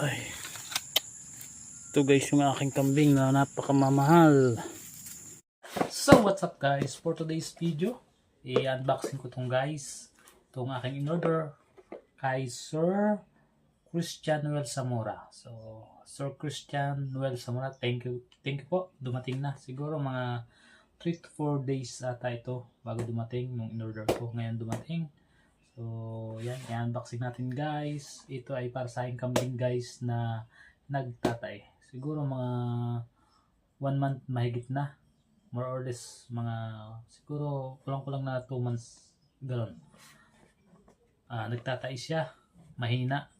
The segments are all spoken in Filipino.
Ay. Ito guys yung aking kambing na napakamamahal. So what's up guys? For today's video, i-unboxing ko tong guys. Itong aking in-order kay Sir Christian Noel Zamora. So, Sir Christian Noel Zamora, thank you. Thank you po. Dumating na. Siguro mga 3 to 4 days ata ito bago dumating nung in-order ko. Ngayon dumating. So, yan. I-unboxing natin guys. Ito ay para sa aking kambing guys na nagtatay. Siguro mga 1 month mahigit na. More or less mga siguro kulang-kulang na 2 months galon. Ah, nagtatay siya. Mahina.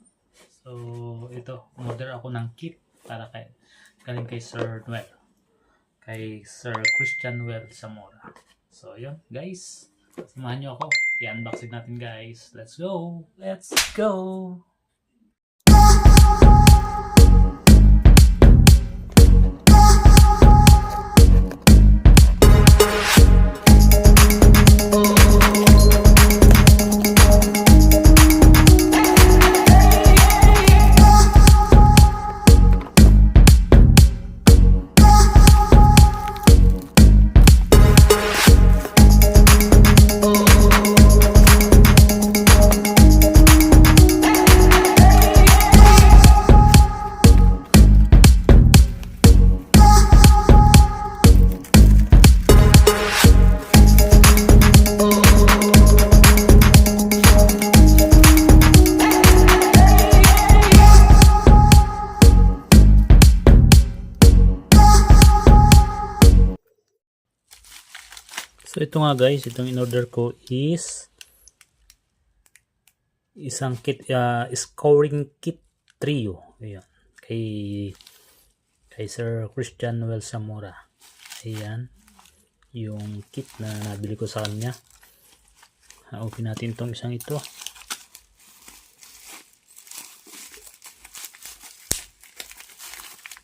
So, ito. Order ako ng kit para kay galing kay Sir Noel. Kay Sir Christian Noel Zamora. So, yun guys. Samahan nyo ako. I-unboxing natin guys. Let's go! Let's go! Ito nga guys, itong in-order ko is isang kit, uh, scoring kit trio. Ayan. Kay kay Sir Christian Noel Zamora. Ayan. Yung kit na nabili ko sa kanya. Open natin tong isang ito.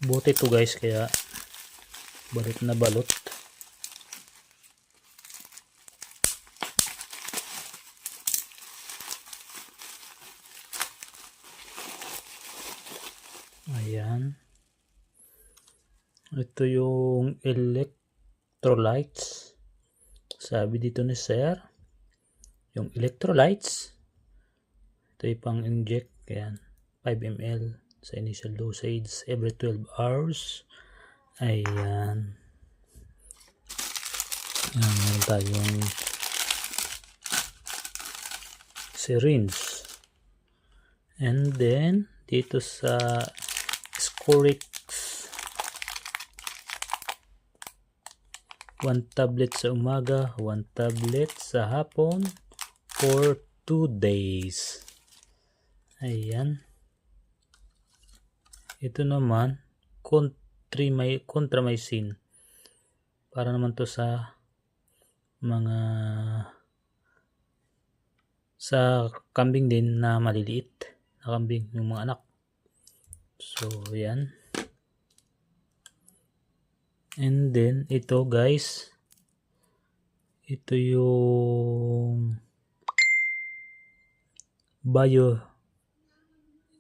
Buti to guys kaya balot na balot. Ayan. Ito yung electrolytes. Sabi dito ni Sir. Yung electrolytes. Ito yung pang inject. Ayan. 5 ml sa initial dosage every 12 hours. Ayan. Ayan. Meron tayong syringe. And then, dito sa Scorix 1 tablet sa umaga, 1 tablet sa hapon for 2 days. Ayan. Ito naman, contramycin. Para naman to sa mga sa kambing din na maliliit na kambing yung mga anak. So, yan. And then, ito guys. Ito yung Bio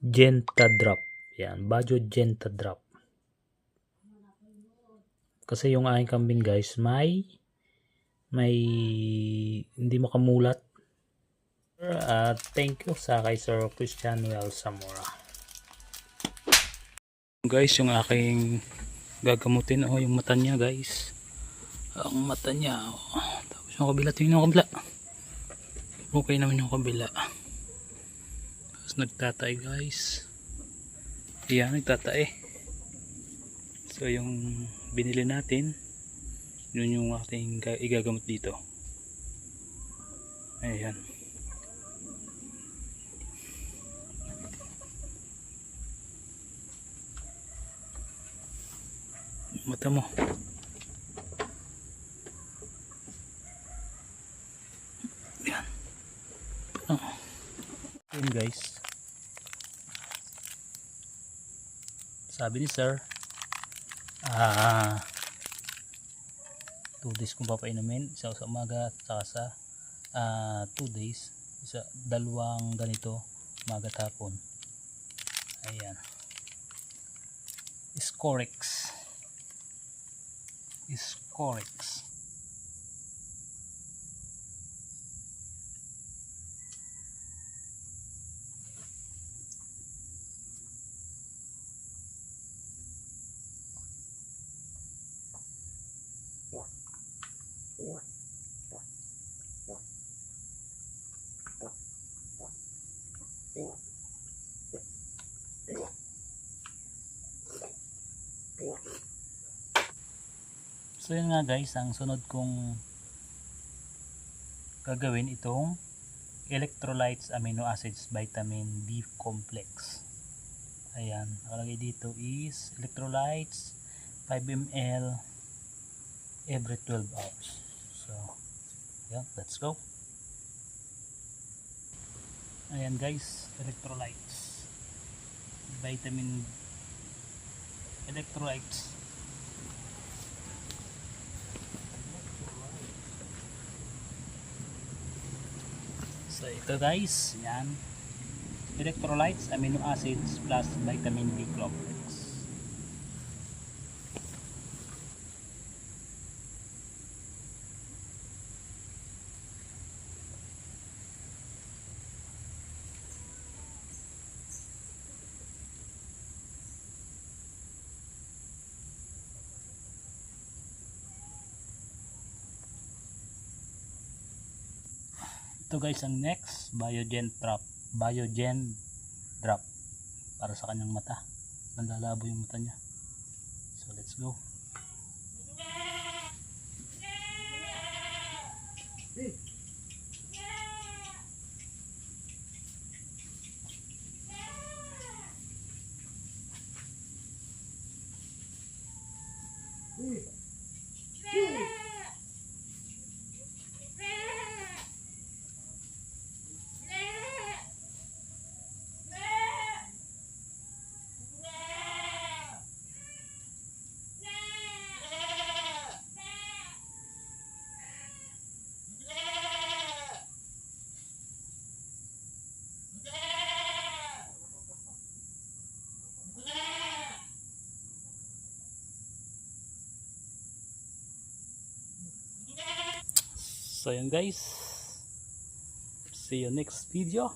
Genta Drop. Yan, Bio Genta Drop. Kasi yung aking kambing guys, may may hindi makamulat. Uh, thank you sa kay Sir Christian Well Zamora guys yung aking gagamutin oh yung mata niya guys. Ang mata niya oh. tapos yung kabila tingnan yung kabila. Okay naman yung kabila. Tapos nagtatay guys. Yan nagtatay. So yung binili natin yun yung ating ga- igagamot dito. Ayan mata mo. Yan. Oh. yun guys. Sabi ni sir ah 2 days kong papainumin isa sa umaga at saka sa 2 days isa, dalawang ganito umaga at hapon. Ayan is correct. Thank. So yun nga guys, ang sunod kong gagawin itong electrolytes, amino acids, vitamin B complex. Ayan, nakalagay dito is electrolytes 5 ml every 12 hours. So, yeah, let's go. Ayan guys, electrolytes. Vitamin electrolytes So ito guys, yan. Electrolytes, amino acids plus vitamin B complex. Ito guys ang next, Biogen Drop. Biogen Drop. Para sa kanyang mata. Nanlalabo yung mata niya. So let's go. So yun guys. See you next video.